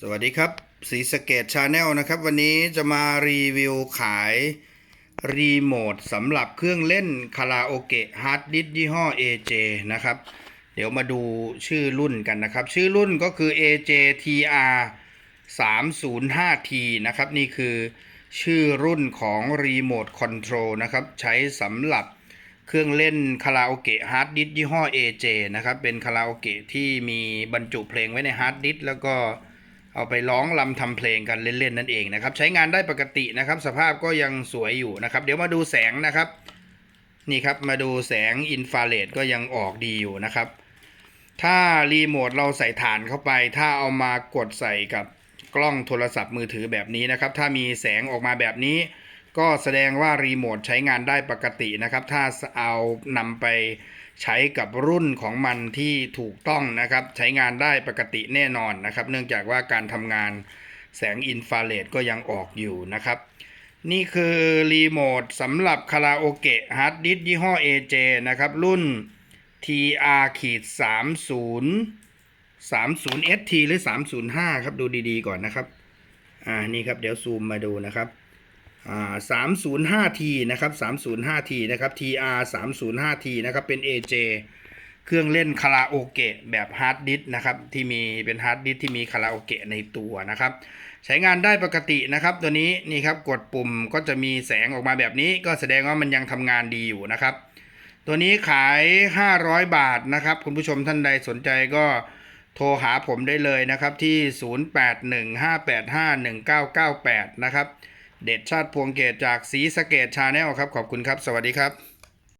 สวัสดีครับสีสเกตชาแนลนะครับ วันนี้จะมารีวิวขายรีโมทสำหรับเครื่องเล่นคาราโอเกะฮาร์ดดิสยี่ห้อ AJ นะครับ เดี๋ยวมาดูชื่อรุ่นกันนะครับ ชื่อรุ่นก็คือ AJ TR 305T นะครับ นี่คือชื่อรุ่นของรีโมทคอนโทรลนะครับ ใช้สำหรับเครื่องเล่นคาราโอเกะฮาร์ดดิสยี่ห้อ AJ นะครับ เป็นคาราโอเกะที่มีบรรจุเพลงไว้ในฮาร์ดดิสแล้วก็ เอาไปร้องลำทำเพลงกันเล่นๆนั่นเองนะครับ ใช้งานได้ปกตินะครับ สภาพก็ยังสวยอยู่นะครับ เดี๋ยวมาดูแสงนะครับ นี่ครับมาดูแสงอินฟราเรดก็ยังออกดีอยู่นะครับ ถ้ารีโมทเราใส่ฐานเข้าไป ถ้าเอามากดใส่กับกล้องโทรศัพท์มือถือแบบนี้นะครับ ถ้ามีแสงออกมาแบบนี้ ก็แสดงว่ารีโมทใช้งานได้ปกตินะครับ ถ้าเอานำไปใช้กับรุ่นของมันที่ถูกต้องนะครับ ใช้งานได้ปกติแน่นอนนะครับ เนื่องจากว่าการทำงานแสงอินฟราเรดก็ยังออกอยู่นะครับ นี่คือรีโมทสำหรับคาราโอเกะฮาร์ดดิสยี่ห้อ AJ นะครับ รุ่น TR ขีด30 30 ST หรือ 305 ครับ ดูดีๆ ก่อนนะครับ อ่า นี่ครับ เดี๋ยวซูมมาดูนะครับ อ่า 305T นะครับ 305T นะครับ TR 305T นะครับ เป็น AJ เครื่องเล่นคาราโอเกะแบบฮาร์ดดิสนะครับที่มีเป็นฮาร์ดดิสที่มีคาราโอเกะในตัวนะครับ ใช้งานได้ปกตินะครับ ตัวนี้นี่ครับกดปุ่มก็จะมีแสงออกมาแบบนี้ ก็แสดงว่ามันยังทำงานดีอยู่นะครับ ตัวนี้ขาย 500 บาทนะครับ คุณผู้ชมท่านใดสนใจก็โทรหาผมได้เลยนะครับที่ 0815851998 นะครับ เด็ดชาติพวงเกตจากสีสะเกตชาแนลครับ ขอบคุณครับ สวัสดีครับ